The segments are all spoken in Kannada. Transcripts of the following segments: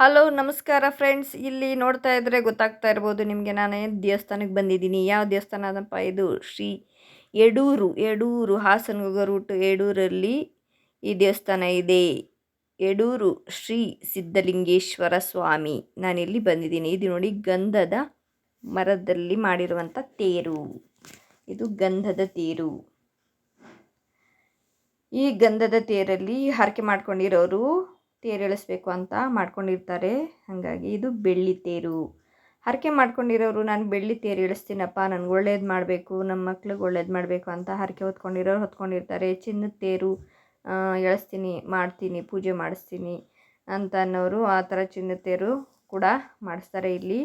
ಹಲೋ ನಮಸ್ಕಾರ ಫ್ರೆಂಡ್ಸ್ ಇಲ್ಲಿ ನೋಡ್ತಾ ಇದ್ರೆ ಗೊತ್ತಾಗ್ತಾ ಇರ್ಬೋದು, ನಿಮಗೆ ನಾನು ದೇವಸ್ಥಾನಕ್ಕೆ ಬಂದಿದ್ದೀನಿ. ಯಾವ ದೇವಸ್ಥಾನ ಅದಪ್ಪ? ಇದು ಶ್ರೀ ಯಡೂರು. ಯಡೂರು, ಹಾಸನ ಹೋಗೋ ರೂಟು ಯಡೂರಲ್ಲಿ ಈ ದೇವಸ್ಥಾನ ಇದೆ. ಯಡೂರು ಶ್ರೀ ಸಿದ್ಧಲಿಂಗೇಶ್ವರ ಸ್ವಾಮಿ. ನಾನಿಲ್ಲಿ ಬಂದಿದ್ದೀನಿ. ಇದು ನೋಡಿ ಗಂಧದ ಮರದಲ್ಲಿ ಮಾಡಿರುವಂಥ ತೇರು. ಇದು ಗಂಧದ ತೇರು. ಈ ಗಂಧದ ತೇರಲ್ಲಿ ಹರಕೆ ಮಾಡ್ಕೊಂಡಿರೋರು ತೇರು ಎಳಿಸ್ಬೇಕು ಅಂತ ಮಾಡ್ಕೊಂಡಿರ್ತಾರೆ. ಹಾಗಾಗಿ ಇದು ಬೆಳ್ಳಿ ತೇರು. ಹರಕೆ ಮಾಡ್ಕೊಂಡಿರೋರು, ನಾನು ಬೆಳ್ಳಿ ತೇರು ಇಳಿಸ್ತೀನಪ್ಪ ನನಗೆ ಒಳ್ಳೇದು ಮಾಡಬೇಕು ನಮ್ಮ ಮಕ್ಳಿಗೆ ಒಳ್ಳೇದು ಮಾಡಬೇಕು ಅಂತ ಹರಕೆ ಹೊತ್ಕೊಂಡಿರೋರು ಹೊತ್ಕೊಂಡಿರ್ತಾರೆ. ಚಿನ್ನದ ತೇರು ಎಳಿಸ್ತೀನಿ, ಮಾಡ್ತೀನಿ, ಪೂಜೆ ಮಾಡಿಸ್ತೀನಿ ಅಂತ ಅನ್ನೋರು ಆ ಥರ ಚಿನ್ನದ ತೇರು ಕೂಡ ಮಾಡಿಸ್ತಾರೆ ಇಲ್ಲಿ.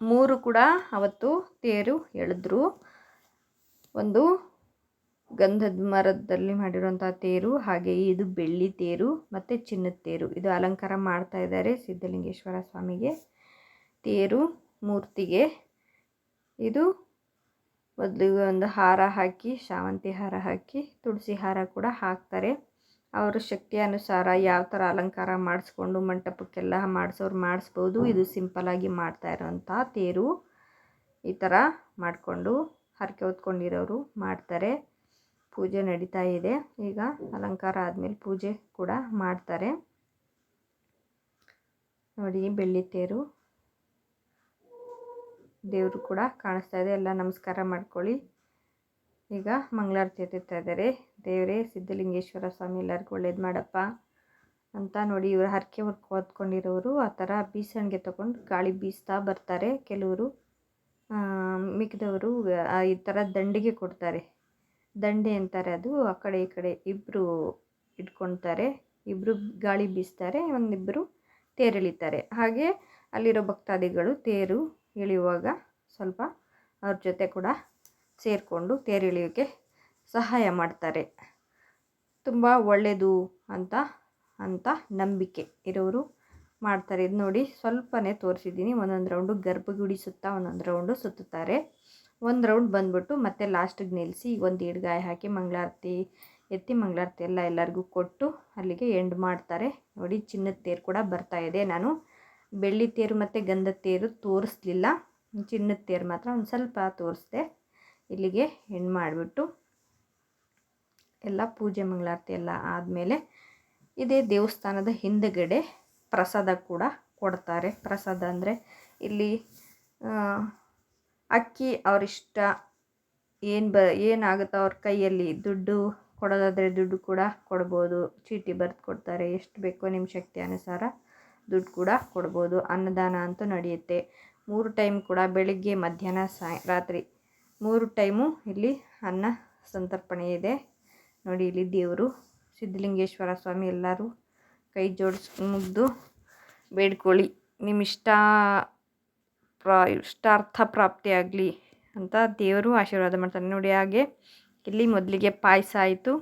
ಮೂರು ಕೂಡ ಅವತ್ತು ತೇರು ಎಳೆದ್ರು. ಒಂದು ಗಂಧದ ಮರದಲ್ಲಿ ಮಾಡಿರುವಂಥ ತೇರು, ಹಾಗೆ ಇದು ಬೆಳ್ಳಿ ತೇರು ಮತ್ತು ಚಿನ್ನದ ತೇರು. ಇದು ಅಲಂಕಾರ ಮಾಡ್ತಾ ಇದ್ದಾರೆ ಸಿದ್ಧಲಿಂಗೇಶ್ವರ ಸ್ವಾಮಿಗೆ. ತೇರು, ಮೂರ್ತಿಗೆ ಇದು ಮೊದಲು ಒಂದು ಹಾರ ಹಾಕಿ, ಶಾವಂತಿ ಹಾರ ಹಾಕಿ, ತುಳಸಿ ಹಾರ ಕೂಡ ಹಾಕ್ತಾರೆ. ಅವರ ಶಕ್ತಿ ಅನುಸಾರ ಯಾವ ಥರ ಅಲಂಕಾರ ಮಾಡಿಸ್ಕೊಂಡು ಮಂಟಪಕ್ಕೆಲ್ಲ ಮಾಡಿಸೋರು ಮಾಡಿಸ್ಬೋದು. ಇದು ಸಿಂಪಲಾಗಿ ಮಾಡ್ತಾ ಇರೋವಂಥ ತೇರು. ಈ ಥರ ಮಾಡಿಕೊಂಡು ಹರಕೆ ಹೊತ್ಕೊಂಡಿರೋರು ಮಾಡ್ತಾರೆ. ಪೂಜೆ ನಡೀತಾ ಇದೆ. ಈಗ ಅಲಂಕಾರ ಆದಮೇಲೆ ಪೂಜೆ ಕೂಡ ಮಾಡ್ತಾರೆ. ನೋಡಿ, ಬೆಳ್ಳಿ ತೇರು. ದೇವರು ಕೂಡ ಕಾಣಿಸ್ತಾ ಇದೆ. ಎಲ್ಲ ನಮಸ್ಕಾರ ಮಾಡ್ಕೊಳ್ಳಿ. ಈಗ ಮಂಗಳಾರತಿ ಎತ್ತುತ್ತಾ ಇದ್ದಾರೆ. ದೇವರೇ, ಸಿದ್ಧಲಿಂಗೇಶ್ವರ ಸ್ವಾಮಿ, ಎಲ್ಲರಿಗೂ ಒಳ್ಳೇದು ಮಾಡಪ್ಪ ಅಂತ ನೋಡಿ ಇವರು ಹರಕೆ ಹೊರ್ಕು ಹೊತ್ಕೊಂಡಿರೋರು. ಆ ಥರ ಬೀಸಣಿಗೆ ತೊಗೊಂಡು ಗಾಳಿ ಬೀಸ್ತಾ ಬರ್ತಾರೆ. ಕೆಲವರು ಮಿಕ್ಕಿದವರು ಈ ಥರ ದಂಡಿಗೆ ಕೊಡ್ತಾರೆ. ದಂಡೆ ಅಂತಾರೆ ಅದು. ಆ ಕಡೆ ಈ ಕಡೆ ಇಬ್ಬರು ಇಟ್ಕೊಳ್ತಾರೆ ಇಬ್ಬರು ಗಾಳಿ ಬೀಸ್ತಾರೆ ಒಂದಿಬ್ಬರು ತೇರೆಳಿತಾರೆ. ಹಾಗೆ ಅಲ್ಲಿರೋ ಭಕ್ತಾದಿಗಳು ತೇರು ಎಳೆಯುವಾಗ ಸ್ವಲ್ಪ ಅವ್ರ ಜೊತೆ ಕೂಡ ಸೇರಿಕೊಂಡು ತೇರೆಳಿಯೋಕ್ಕೆ ಸಹಾಯ ಮಾಡ್ತಾರೆ. ತುಂಬ ಒಳ್ಳೆಯದು ಅಂತ ಅಂತ ನಂಬಿಕೆ ಇರೋರು ಮಾಡ್ತಾರೆ. ಇದು ನೋಡಿ ಸ್ವಲ್ಪನೇ ತೋರಿಸಿದ್ದೀನಿ. ಒಂದೊಂದು ರೌಂಡು ಗರ್ಭಗುಡಿ ಸುತ್ತ ಒಂದೊಂದು ರೌಂಡು ಸುತ್ತುತ್ತಾರೆ. ಒಂದು ರೌಂಡ್ ಬಂದ್ಬಿಟ್ಟು ಮತ್ತೆ ಲಾಸ್ಟಿಗೆ ನಿಲ್ಲಿಸಿ ಒಂದು ಹಿಡ್ಗಾಯಿ ಹಾಕಿ ಮಂಗಳಾರತಿ, ಎತ್ತಿ ಮಂಗಳಾರತಿ ಎಲ್ಲ ಎಲ್ಲರಿಗೂ ಕೊಟ್ಟು ಅಲ್ಲಿಗೆ ಎಂಡ್ ಮಾಡ್ತಾರೆ. ನೋಡಿ ಚಿನ್ನದ ತೇರು ಕೂಡ ಬರ್ತಾ ಇದೆ. ನಾನು ಬೆಳ್ಳಿ ತೇರು ಮತ್ತು ಗಂಧದ ತೇರು ತೋರಿಸ್ಲಿಲ್ಲ. ಚಿನ್ನದ ತೇರು ಮಾತ್ರ ಒಂದು ಸ್ವಲ್ಪ ತೋರಿಸ್ದೆ. ಇಲ್ಲಿಗೆ ಎಂಡ್ ಮಾಡಿಬಿಟ್ಟು ಎಲ್ಲ ಪೂಜೆ ಮಂಗಳಾರತಿ ಎಲ್ಲ ಆದಮೇಲೆ ಇದೇ ದೇವಸ್ಥಾನದ ಹಿಂದುಗಡೆ ಪ್ರಸಾದ ಕೂಡ ಕೊಡ್ತಾರೆ. ಪ್ರಸಾದ ಅಂದರೆ ಇಲ್ಲಿ ಅಕ್ಕಿ ಅವರಿಷ್ಟ, ಏನು ಬ, ಏನಾಗುತ್ತೋ ಅವ್ರ ಕೈಯಲ್ಲಿ? ದುಡ್ಡು ಕೊಡೋದಾದರೆ ದುಡ್ಡು ಕೂಡ ಕೊಡ್ಬೋದು. ಚೀಟಿ ಬರೆದು ಕೊಡ್ತಾರೆ. ಎಷ್ಟು ಬೇಕೋ ನಿಮ್ಮ ಶಕ್ತಿ ಅನುಸಾರ ದುಡ್ಡು ಕೂಡ ಕೊಡ್ಬೋದು. ಅನ್ನದಾನ ಅಂತೂ ನಡೆಯುತ್ತೆ. ಮೂರು ಟೈಮ್ ಕೂಡ ಬೆಳಿಗ್ಗೆ, ಮಧ್ಯಾಹ್ನ, ಸಾಯ, ರಾತ್ರಿ ಮೂರು ಟೈಮು ಇಲ್ಲಿ ಅನ್ನ ಸಂತರ್ಪಣೆ ಇದೆ. ನೋಡಿ ಇಲ್ಲಿ ದೇವರು, ಸಿದ್ಧಲಿಂಗೇಶ್ವರ ಸ್ವಾಮಿ ಎಲ್ಲರೂ ಕೈ ಜೋಡಿಸ್ ಮುಗ್ದು ಬೇಡ್ಕೊಳ್ಳಿ. ನಿಮ್ಮ ಇಷ್ಟ ಪ್ರಾ ಇಷ್ಟಾರ್ಥ ಪ್ರಾಪ್ತಿಯಾಗಲಿ ಅಂತ ದೇವರು ಆಶೀರ್ವಾದ ಮಾಡ್ತಾರೆ. ನೋಡಿ ಹಾಗೆ, ಇಲ್ಲಿ ಮೊದಲಿಗೆ ಪಾಯಸ ಆಯಿತು.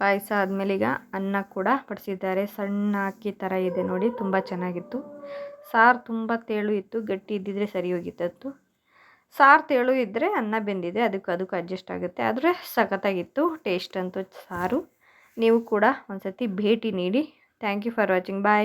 ಪಾಯಸ ಆದಮೇಲೆ ಈಗ ಅನ್ನ ಕೂಡ ಬಡಿಸಿದ್ದಾರೆ. ಸಣ್ಣ ಅಕ್ಕಿ ಥರ ಇದೆ ನೋಡಿ, ತುಂಬ ಚೆನ್ನಾಗಿತ್ತು. ಸಾರು ತುಂಬ ತೇಳು ಇತ್ತು, ಗಟ್ಟಿ ಇದ್ದಿದ್ರೆ ಸರಿ ಹೋಗಿತ್ತು ಸಾರು ತೇಳು ಇದ್ದರೆ ಅನ್ನ ಬೆಂದಿದೆ, ಅದಕ್ಕೆ ಅದಕ್ಕೆ ಅಡ್ಜಸ್ಟ್ ಆಗುತ್ತೆ. ಆದರೆ ಸಖತ್ತಾಗಿತ್ತು ಟೇಸ್ಟ್ ಅಂತೂ ಸಾರು. ನೀವು ಕೂಡ ಒಂದು ಸತಿ ಭೇಟಿ ನೀಡಿ. Thank you for watching bye